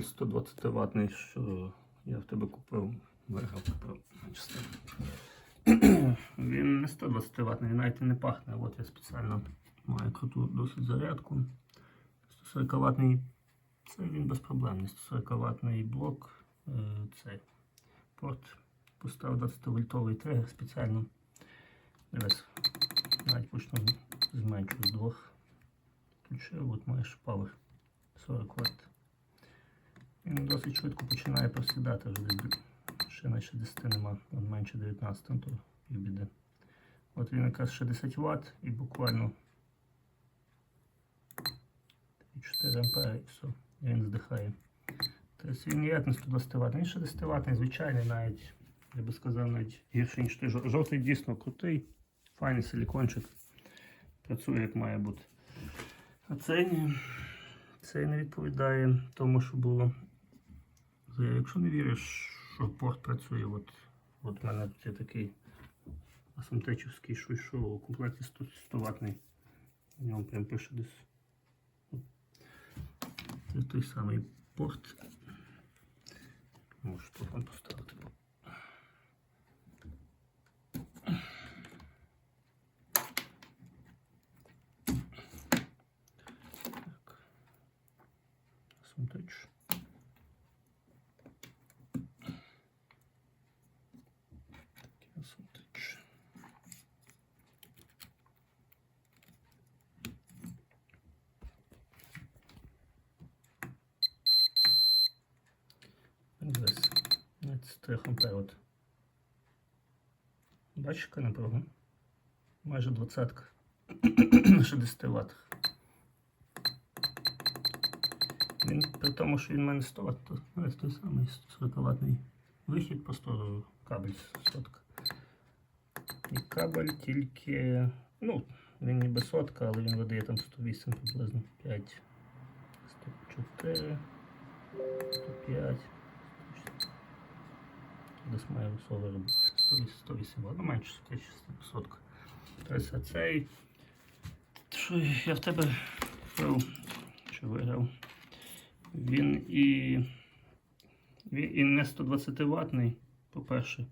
кабель 120 ватний, що я в тебе купив, виграв купив. Він не 120 ватний, навіть не пахне. От я спеціально маю круту досить зарядку. 140 ватний, це він безпроблемний. 140 ватний блок, е, цей порт. Поставив 20 вольтовий тригер спеціально. Дивись, навіть почну зменшую з двох. Включив, от маєш павер 40 Вт. Він досить швидко починає просідати вже ще на 60 нема, менше 19, то півбіди. От він якраз 60 Вт і буквально 4 ампери і все, і він здихає. Тобто він ніяк не 120 Вт, він 60 Вт, звичайний навіть, я би сказав, навіть гірший, ніж той жовтий дійсно крутий, файний силікончик, працює як має бути. А цей. Цей не відповідає тому, що було. Заяві. Якщо не віриш, що порт працює, от, от в мене є такий асамтечівський шуйшо у комплекті 100, 100 ватний. В ньому прям пише десь. Це той самий порт. Можу телефон поставити. Так. Асамтеч. Такий асамтеч. Дивись, це 3 ампер. От. Бачиш, яка напруга? Майже двадцятка. На 60 Вт. Він при тому, що він в мене 100 Вт, то той самий 40 ватний вихід, просто кабель сотка. І кабель тільки, ну, він ніби сотка, але він видає там 108 приблизно 5, 104, 105. Десь має високо робити 108, 108 Вт, менше 100 сотка. Тобто цей, що я в тебе купив, чи виграв, він і, він і не 120 ватний, по-перше.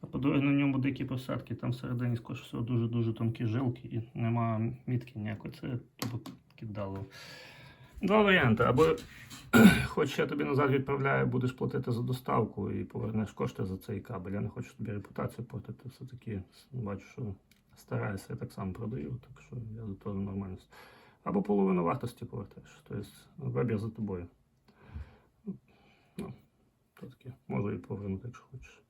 А по-друге, на ньому дикі посадки, там всередині скоріше всього дуже-дуже тонкі жилки і нема мітки ніякої. Це тупо кидало. Два варіанти. Або хоч я тобі назад відправляю, будеш платити за доставку і повернеш кошти за цей кабель. Я не хочу тобі репутацію портити. Все-таки бачу, що стараюся, я так само продаю, так що я до того нормально. Або половину вартості повертаєш. Тобто вибір за тобою. Ну, то таке. Можу і повернути, якщо хочеш.